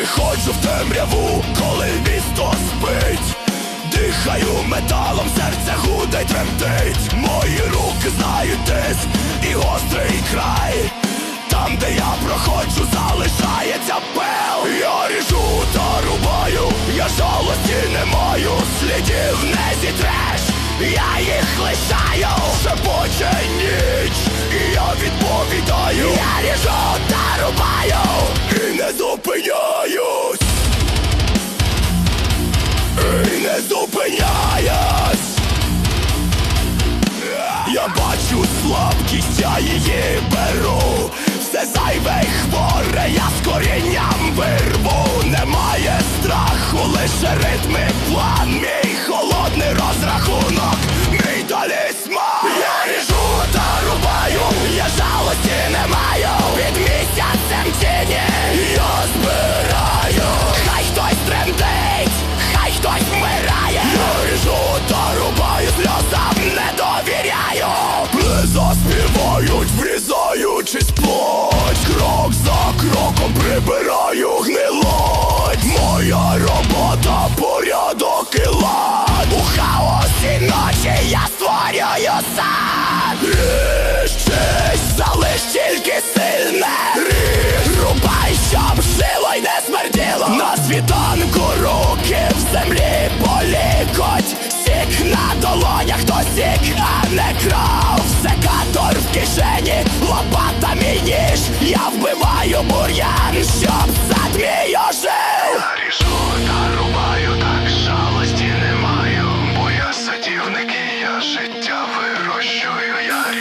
Виходжу в темряву, коли місто спить. Дихаю металом, серце гуде й тремтить. Мої руки знають тиск і гострий край. Там, де я проходжу, зупиняюсь, і не зупиняюсь. Я бачу слабкість, я її беру. Все зайве й хворе, я з корінням вирву. Немає страху, лише ритми план. Мій холодний розрахунок, мій талісман. колоса Ріщись, залиш тільки сильне! Ріж, рубай, щоб жило й не смерділо На світанку руки в землі полікоть! Сік на долонях, то сік, а не кров! життя вирощую я.